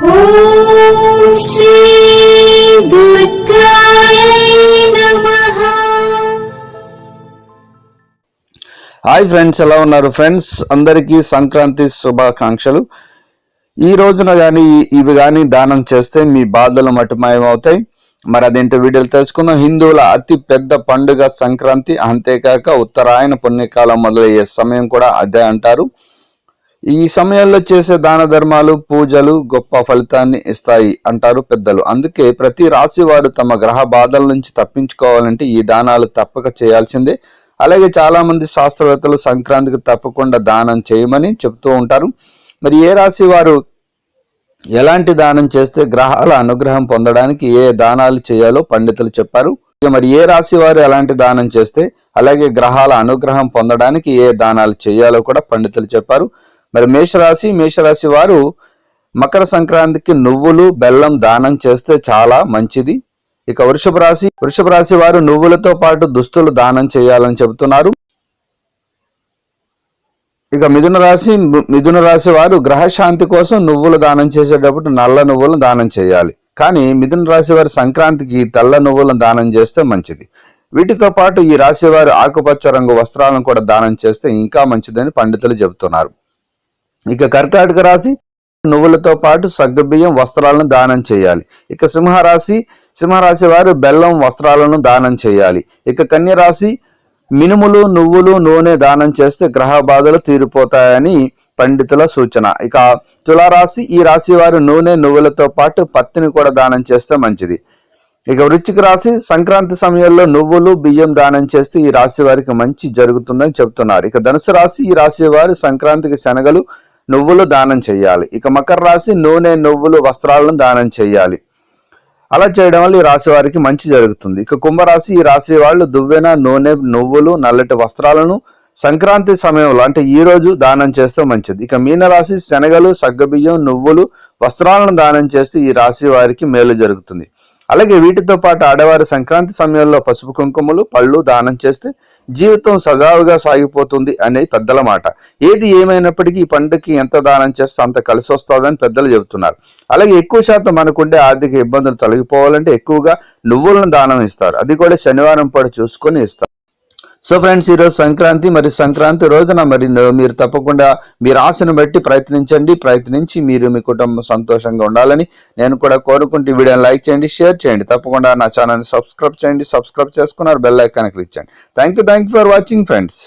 Hi friends ఎలా ఉన్నారు friends? అందరికీ సంక్రాంతి శుభాకాంక్షలు. ఈ రోజున కానీ ఇవి కానీ దానం చేస్తే మీ బాధలు మటుమాయమవుతాయి. మరి అదేంటో వీడియోలు తెలుసుకుందాం. హిందువుల అతి పెద్ద పండుగ సంక్రాంతి. అంతేకాక ఉత్తరాయణ పుణ్యకాలం మొదలయ్యే సమయం కూడా అదే అంటారు. ఈ సమయంలో చేసే దాన ధర్మాలు పూజలు గొప్ప ఫలితాన్ని ఇస్తాయి అంటారు పెద్దలు. అందుకే ప్రతి రాశి వారు తమ గ్రహ బాధల నుంచి తప్పించుకోవాలంటే ఈ దానాలు తప్పక చేయాల్సిందే. అలాగే చాలామంది శాస్త్రవేత్తలు సంక్రాంతికి తప్పకుండా దానం చేయమని చెప్తూ ఉంటారు. మరి ఏ రాశి వారు ఎలాంటి దానం చేస్తే గ్రహాల అనుగ్రహం పొందడానికి ఏ దానాలు చేయాలో పండితులు చెప్పారు. ఇక మరి ఏ రాశి వారు ఎలాంటి దానం చేస్తే అలాగే గ్రహాల అనుగ్రహం పొందడానికి ఏ దానాలు చేయాలో కూడా పండితులు చెప్పారు. మరి మేషరాశి మేషరాశి వారు మకర సంక్రాంతికి నువ్వులు బెల్లం దానం చేస్తే చాలా మంచిది. ఇక వృషభ రాశి వృషభ రాశి వారు నువ్వులతో పాటు దుస్తులు దానం చేయాలని చెబుతున్నారు. ఇక మిథున రాశి మిథున రాశి వారు గ్రహశాంతి కోసం నువ్వులు దానం చేసేటప్పుడు నల్ల నువ్వులను దానం చేయాలి. కానీ మిథున రాశి వారు సంక్రాంతికి తెల్ల నువ్వులను దానం చేస్తే మంచిది. వీటితో పాటు ఈ రాశి వారు ఆకుపచ్చ రంగు వస్త్రాలను కూడా దానం చేస్తే ఇంకా మంచిదని పండితులు చెబుతున్నారు. ఇక కర్కాటక రాశి నువ్వులతో పాటు సగ్గుబియ్యం వస్త్రాలను దానం చేయాలి. ఇక సింహరాశి సింహరాశి వారు బెల్లం వస్త్రాలను దానం చేయాలి. ఇక కన్య రాశి మినుములు నువ్వులు నూనె దానం చేస్తే గ్రహ బాధలు తీరిపోతాయని పండితుల సూచన. ఇక తులారాశి ఈ రాశి వారు నూనె నువ్వులతో పాటు పత్తిని కూడా దానం చేస్తే మంచిది. ఇక వృచ్చిక రాశి సంక్రాంతి సమయంలో నువ్వులు బియ్యం దానం చేస్తే ఈ రాశి వారికి మంచి జరుగుతుందని చెబుతున్నారు. ఇక ధనుసు రాశి ఈ రాశి వారు సంక్రాంతికి శనగలు నువ్వులు దానం చేయాలి. ఇక మకర రాశి నూనె నువ్వులు వస్త్రాలను దానం చేయాలి. అలా చేయడం వల్ల ఈ రాశి వారికి మంచి జరుగుతుంది. ఇక కుంభరాశి ఈ రాశి వాళ్ళు దువ్వెన నూనె నువ్వులు నల్లటి వస్త్రాలను సంక్రాంతి సమయంలో అంటే ఈ రోజు దానం చేస్తే మంచిది. ఇక మీనరాశి శనగలు సగ్గబియ్యం నువ్వులు వస్త్రాలను దానం చేస్తే ఈ రాశి వారికి మేలు జరుగుతుంది. అలాగే వీటితో పాటు ఆడవారి సంక్రాంతి సమయంలో పసుపు కుంకుమలు పళ్ళు దానం చేస్తే జీవితం సజావుగా సాగిపోతుంది అనే పెద్దల మాట. ఏది ఏమైనప్పటికీ ఈ పండుగకి ఎంత దానం చేస్తే అంత కలిసి వస్తుందని పెద్దలు చెబుతున్నారు. అలాగే ఎక్కువ శాతం మనకుండే ఆర్థిక ఇబ్బందులు తొలగిపోవాలంటే ఎక్కువగా నువ్వులను దానం ఇస్తారు. అది కూడా శనివారం పాటు చూసుకొని ఇస్తారు. సో ఫ్రెండ్స్ ఈరోజు సంక్రాంతి మరి సంక్రాంతి రోజున మరి మీరు తప్పకుండా మీ ఆశను బట్టి ప్రయత్నించండి ప్రయత్నించి మీరు మీ కుటుంబం సంతోషంగా ఉండాలని నేను కూడా కోరుకుంటూ వీడియోని లైక్ చేయండి షేర్ చేయండి. తప్పకుండా నా ఛానల్ని సబ్స్క్రైబ్ చేయండి సబ్స్క్రైబ్ చేసుకున్నారు బెల్ ఐకాన్ క్లిక్ చేయండి. Thank you thank you for watching friends